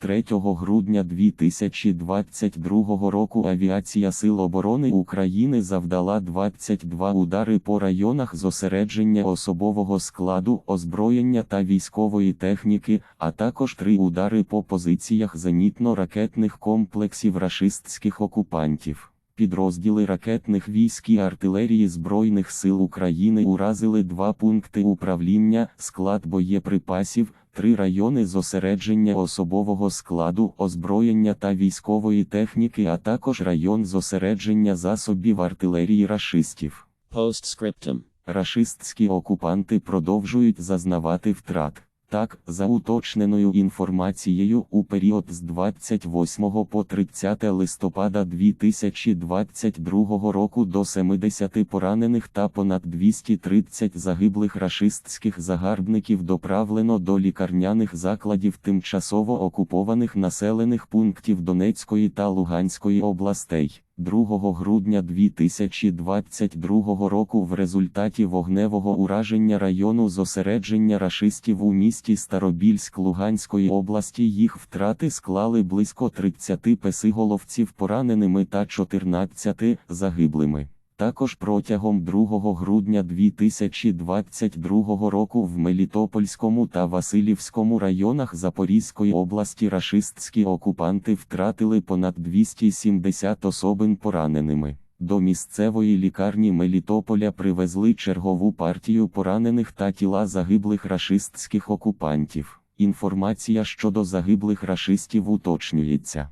3 грудня 2022 року Авіація Сил оборони України завдала 22 удари по районах зосередження особового складу, озброєння та військової техніки, а також три удари по позиціях зенітно-ракетних комплексів рашистських окупантів. Підрозділи ракетних військ і артилерії Збройних сил України уразили два пункти управління, склад боєприпасів, три райони зосередження особового складу, озброєння та військової техніки, а також район зосередження засобів артилерії рашистів. Postscriptum. Рашистські окупанти продовжують зазнавати втрат. Так, за уточненою інформацією, у період з 28 по 30 листопада 2022 року до 70 поранених та понад 230 загиблих рашистських загарбників доправлено до лікарняних закладів тимчасово окупованих населених пунктів Донецької та Луганської областей. 2 грудня 2022 року в результаті вогневого ураження району зосередження рашистів у місті Старобільськ Луганської області їх втрати склали близько 30 песиголовців пораненими та 14 загиблими. Також протягом 2 грудня 2022 року в Мелітопольському та Васильівському районах Запорізької області рашистські окупанти втратили понад 270 особин пораненими. До місцевої лікарні Мелітополя привезли чергову партію поранених та тіла загиблих рашистських окупантів. Інформація щодо загиблих рашистів уточнюється.